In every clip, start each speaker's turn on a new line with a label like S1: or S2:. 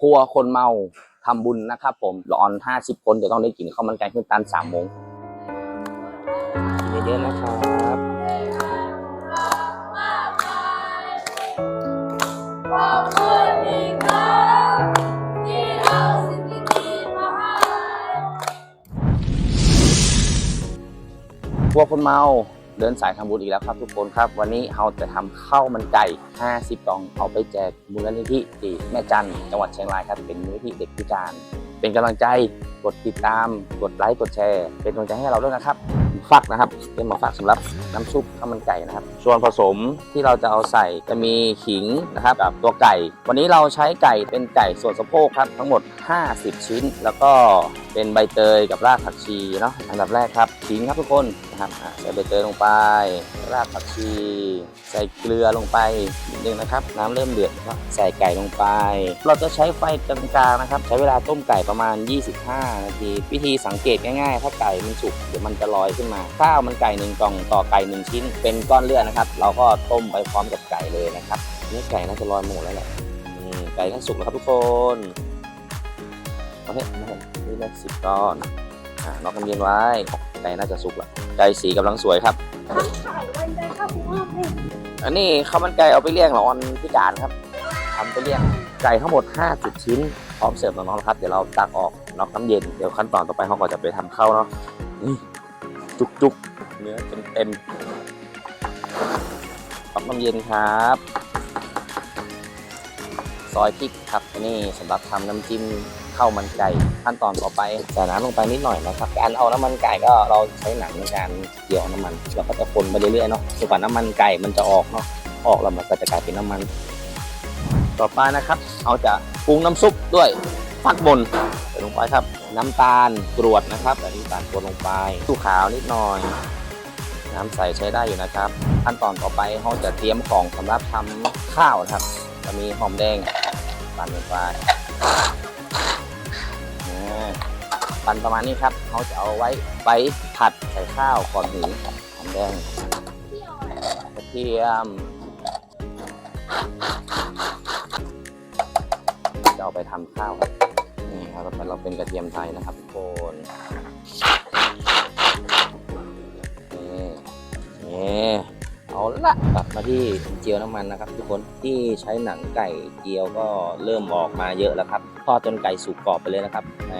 S1: ครัวคนเมาทำบุญนะครับ ผมรออนห้าสิบคนจะต้องได้กินข้าวมันไก่ขึ้นตันสามโมงเยอะๆนะครับ
S2: ขอบคุณอีกครั้ง
S1: กลัวคนเมา เดินสายทำบุญอีกแล้วครับทุกคนครับ วันนี้เราจะทำข้าวมันไก่ 50 กล่องเอาไปแจกมูลนิธิที่แม่จันจังหวัดเชียงรายครับเป็นมูลนิธิเด็กพิการ เป็นกำลังใจกดติดตาม กดไลค์กดแชร์ เป็นกำลังใจให้เราด้วยนะครับฟักนะครับเป็นหมอฟักสำหรับน้ำซุปข้าวมันไก่นะครับ ส่วนผสมที่เราจะเอาใส่จะมีขิงนะครับกับตัวไก่ วันนี้เราใช้ไก่เป็นไก่ส่วนสะโพกครับทั้งหมด 50 ชิ้นแล้วก็ เป็นใบเตยกับรากผักชีเนาะอันดับแรกครับขิงครับทุกคนนะครับใส่ใบเตยลงไป รากผักชี ใส่เกลือลงไปนิดนึงนะครับ น้ำเริ่มเดือดก็ใส่ไก่ลงไป เราจะใช้ไฟกลางๆนะครับ ใช้เวลาต้มไก่ประมาณ 25 นาทีวิธีสังเกตง่ายๆ ถ้าไก่มันสุกเดี๋ยวมันจะลอยขึ้นมาข้าวมันไก่หนึ่งกล่องต่อไก่หนึ่งชิ้น เป็นก้อนเลือดนะครับ เราก็ต้มไปพร้อมกับไก่เลยนะครับนื้อไก่น่าจะลอยหมดแล้วแหละไก่ก็สุกแล้วครับทุกคน เอาเถอะเอาเถอะนี่นะสิบก้อนอ่าน็อกน้ำเย็นไว้ไก่น่าจะสุกแล้วไก่สีกำลังสวยครับ อันนี้ข้าวมันไก่เอาไปเลี้ยงละออนพิการครับทำไปเลี้ยงไก่ทั้งหมด50ชิ้นพร้อมเสิร์ฟน้องๆแล้วครับ เดี๋ยวเราตักออกน็อกน้ำเย็น เดี๋ยวขั้นตอนต่อไปเขาก็จะไปทำข้าวเนาะนี่จุกๆเนื้อเต็มๆน็อกน้ำเย็นครับ ซอยพริกครับอันนี่สำหรับทำน้ำจิ้ม ข้าวมันไก่ขั้นตอนต่อไปใส่น้ำลงไปนิดหน่อยนะครับการเอาน้ำมันไก่ก็เราใช้หนังในการเกี่ยวน้ำมันเราก็จะคนไปเรื่อยๆเนาะจนกว่าน้ำมันไก่มันจะออกเนาะออกแล้วมันก็จะกลายเป็นน้ำมัน ต่อไปนะครับ เอาจะปรุงน้ำซุปด้วยฟักบนใส่ลงไปครับ น้ำตาลกรวดนะครับแต่น้ำตาลกรวดลงไปตู้ขาวนิดหน่อยน้ำใสใช้ได้อยู่นะครับ ขั้นตอนต่อไปเราจะเตรียมของสำหรับทำข้าวนะครับ จะมีหอมแดงปั่นลงไป ปั่นประมาณนี้ครับเขาจะเอาไว้ไปผัดใส่ข้าวก่อนหุงหอมแดงกระเทียมจะเอาไปทำข้าวครับนี่ครับต่อไปเราเป็นกระเทียมไทยนะครับทุกคนนี่นี่เอาละกลับมาที่เจียวน้ำมันนะครับ ทุกคนที่ใช้หนังไก่เจียวก็เริ่มออกมาเยอะแล้วครับ ทอดจนไก่สุกกรอบไปเลยนะครับแหม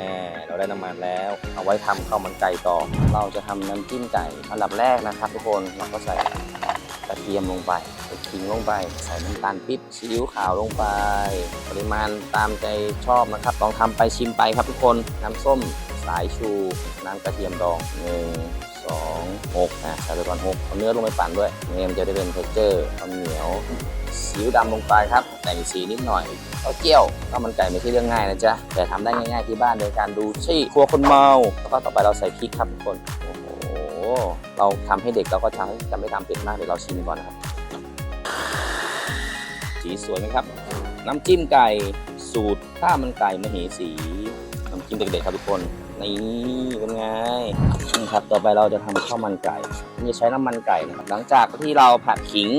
S1: เราได้น้ำมันแล้ว เอาไว้ทำข้าวมันไก่ต่อ เราจะทำน้ำจิ้มไก่อันดับแรกนะครับ ทุกคนเราก็ใส่กระเทียมลงไปใส่ขิงลงไป ใส่น้ำตาลปิ๊บซีอิ๊วขาวลงไป ปริมาณตามใจชอบนะครับ ลองทำไปชิมไปครับทุกคน น้ำส้มสายชู น้ำกระเทียมดองหนึ่งสองหกอะใส่ไปก่อนหกเอาเนื้อลงไปปั่นด้วยเนื้อมันจะได้เป็นเทคเจอร์ความเหนียว ซีอิ๊วดำลงไปครับแต่งสีนิดหน่อยข้าวเจียวข้าวมันไก่ไม่ใช่เรื่องง่ายนะจ๊ะแต่ทำได้ง่ายๆที่บ้านโดยการดูชี่ครัวคนเมาแล้วก็ต่อไปเราใส่พริกครับทุกคนโอ้โหเราทำให้เด็กเราก็ทำจะไม่ทำเป็ดมากเดี๋ยวเราชิมก่อนนะครับ สีสวยไหมครับ น้ำจิ้มไก่สูตรข้าวมันไก่มเหสีน้ำจิ้มเด็กๆครับทุกคนนี่เป็นไงนี่ครับต่อไปเราจะทำข้าวมันไก่นี่ใช้น้ำมันไก่นะครับหลังจากที่เราผัดขิง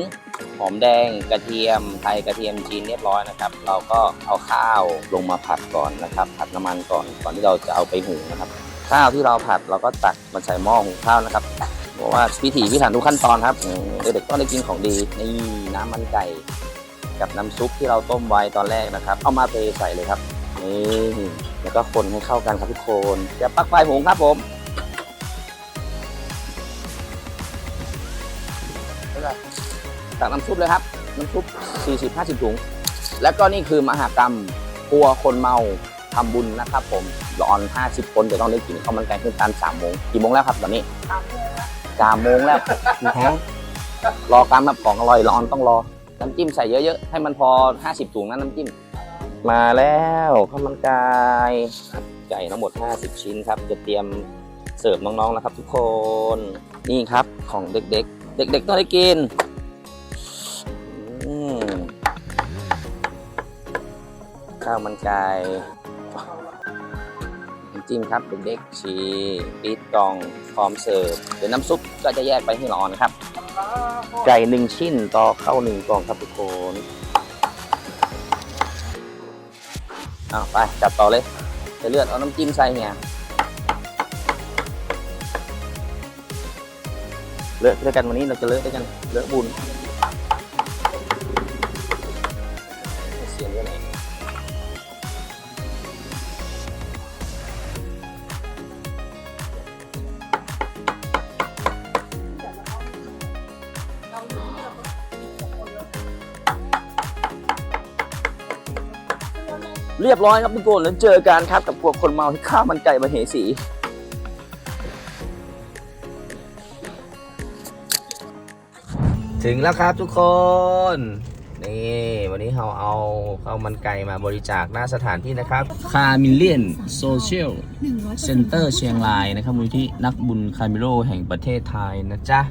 S1: หอมแดงกระเทียมไทยกระเทียมจีนเรียบร้อยนะครับ เราก็เอาข้าวลงมาผัดก่อนนะครับ ผัดน้ำมันก่อนก่อนที่เราจะเอาไปหุงนะครับ ข้าวที่เราผัดเราก็ตักมันใส่หม้อหุงข้าวนะครับเพราะว่าพิถีพิถันทุกขั้นตอนครับเด็กๆก็ได้กินของดีนี่น้ำมันไก่กับน้ำซุปที่เราต้มไว้ตอนแรกนะครับ เอามาเทใส่เลยครับนี่แล้วก็คนให้เข้ากันครับทุกคนจะปักไฟหุงครับผม ตักน้ำซุปเลยครับ น้ำซุป 40-50 ถุง แล้วก็นี่คือมหากรรมครัวคนเมาทำบุญนะครับผมรอน 50 คนจะต้องได้กินข้าวมันไก่ขึ้นตัน3โมงกี่โมงแล้วครับตอนนี้สามโมงแล้วนะฮะรอการแบบของอร่อยรออนต้องรอ น้ำจิ้มใส่เยอะๆ ให้มันพอ 50 ถุงนะน้ำจิ้ม มาแล้วข้าวมันไก่ไก่ทั้งหมด 50 ชิ้นครับ จะเตรียมเสิร์ฟน้องๆแล้วครับทุกคน นี่ครับของเด็กๆ เด็กๆต้องได้กิน ข้าวมันไก่น้ำจิ้มครับเด็กๆชีปีดกองพร้อมเสิร์ฟเดี๋ยวน้ำซุปก็จะแยกไปให้ร้อนครับ ไก่หนึ่งชิ้นต่อข้าวหนึ่งกองครับทุกคนเอาไปจับต่อเลยจะเลือดเอาน้ำจิ้มใส่เนี่ยเลอะด้วยกันวันนี้เราจะเลอะด้วยกันเลอะบุญ เรียบร้อยครับทุกคนแล้วเจอกันครับกับพวกคนเมาที่ข้าวมันไก่มาเหสีถึงแล้วครับทุกคน นี่วันนี้เราเอาข้าวมันไก่มาบริจาคหน้าสถานที่นะครับ คามิเลียนโซเชียลเซ็นเตอร์เชียงรายนะครับมูลที่นักบุญคามิโลแห่งประเทศไทยนะจ๊ะ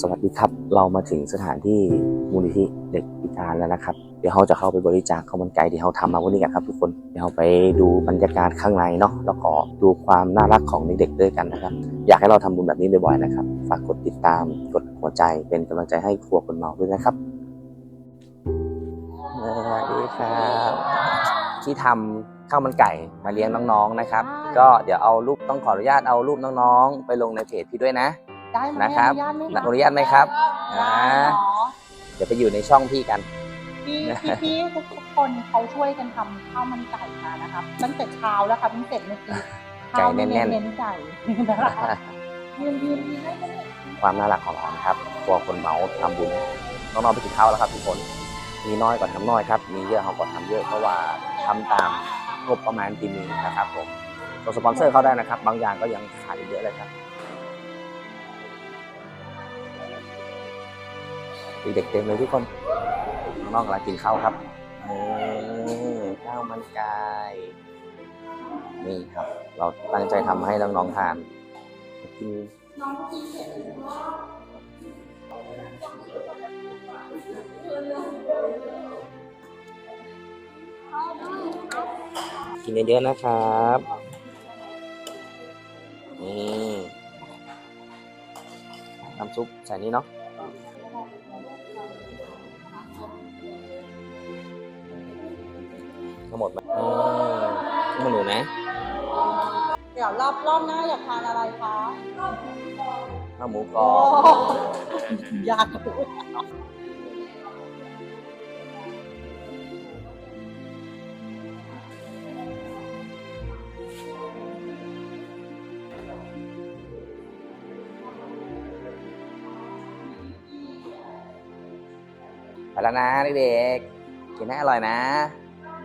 S1: สวัสดีครับ เรามาถึงสถานที่มูลนิธิเด็กพิการแล้วนะครับเดี๋ยวเราจะเข้าไปบริจาคข้าวมันไก่ที่เราทำมาวันนี้กันครับทุกคนเดี๋ยวเราไปดูบรรยากาศข้างในเนาะแล้วก็ดูความน่ารักของเด็กๆด้วยกันนะครับ อยากให้เราทำบุญแบบนี้บ่อยๆนะครับฝากกดติดตามกดหัวใจเป็นกำลังใจให้ครัวคนเมาด้วยนะครับสวัสดีครับที่ทำข้าวมันไก่มาเลี้ยงน้องๆนะครับ ก็เดี๋ยวเอารูปต้องขออนุญาตเอารูปน้องๆ ไปลงในเพจพี่ด้วยนะ
S3: ได้ไหม
S1: นะครับ
S3: อนุญาตไหม
S1: อนุญาตไหมครับอ่าเดี๋ยวไปอยู่ในช่องพี่กัน
S3: พี่พี่พี่ทุกคนเขาช่วยกันทำข้าวมันไก่มานะครับตั้งแต่เช้าแล้วค่ะเพิ่งเสร็จเมื่อกี้
S1: ไก่แน่นๆ
S3: ข้าวเน้นๆไก่นะคะยืนยืนยืนได้ไหมเนี่ย
S1: ความน่ารักของเรานะครับครัวคนเมาทำบุญน้องๆไปกินข้าวแล้วครับทุกคน มีน้อยก็ทำน้อยครับ มีเยอะเขาก็ทำเยอะเพราะว่าทำตามงบประมาณที่มีนะครับผมตัวสปอนเซอร์เข้าได้นะครับ บางอย่างก็ยังขาดอีกเยอะเลยครับ เด็กเต็มเลยทุกคนน้องกำลังกินข้าวครับมีข้าวมันไก่นี่ครับ เราตั้งใจทำให้น้องๆทานกินกินเยอะๆนะครับนี่น้ำซุปใส่นี่เนาะ ทั้งหมดไหมอืมนี่มันหนูนะ
S3: เดี๋ยวรอบรอบหน้าอยากทานอะไรคะ
S1: ข้าวหมูกร
S3: โอ้
S1: อบ
S3: อยากรู้
S1: ไปแล้วนะเด็กๆกินให้อร่อยนะ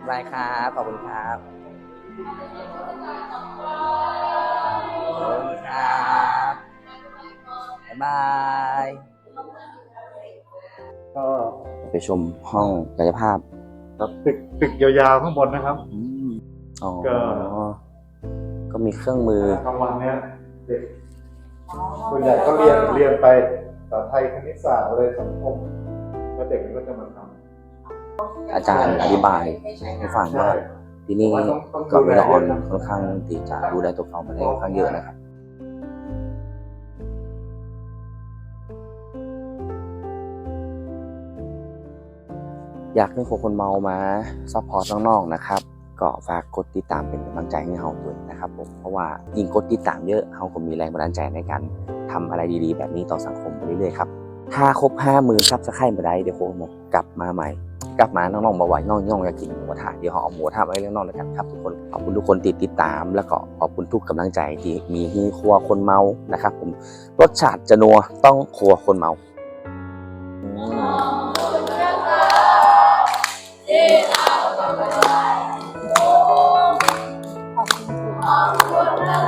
S1: บายครับ ขอบคุณครับขอบคุณครับบ๊ายบาย
S4: ก็
S1: ไปชมห้องกายภาพ
S4: ครับตึกตึกยาวๆข้างบนนะครับ
S1: อ๋อ
S4: ก็
S1: ก็มีเครื่องมือ
S4: กลางวันเนี้ยเด็กส่วนใหญ่ก็เรียนเรียนไปภาษาไทยคณิตศาสตร์อะไรสังคมแล้วเด็กมันก็จะมาท
S1: อาจารย์อธิบายให้ฟังว่าที่นี่
S4: ผมว่องต้อง
S1: ก็เวลาออน
S4: ดูแลเยอน
S1: ค่อนข้างที่จะดูแลตัวเขามาได้ค่อนข้างเยอะนะครับอยากให้คนเมามาซัพพอร์ตน้องๆนะครับ ก็ฝากกดติดตามเป็นกำลังใจให้เฮาด้วยนะครับผมเพราะว่ายิ่งกดติดตามเยอะเฮาก็มีแรงบันดาลใจในการทำอะไรดีๆ แบบนี้ต่อสังคมไปเรื่อยๆครับถ้าครบห้าหมื่นซับสไครต์มาได้เดี๋ยวโคมกลับมาใหม่ กลับมาน้องๆมาไหวน้องย่องอยากกินหมูกระทะเดี๋ยวเขาเอาหมูกระทะไว้เรื่องนอกเลยกันครับทุกคนขอบคุณทุกคนที่ติดตาม แล้วก็ขอบคุณทุกกำลังใจที่มีให้ครัวคนเมานะครับผมรสชาติจะนัวต้องครัวคนเมาอืม
S3: ขอบคุณค่ะ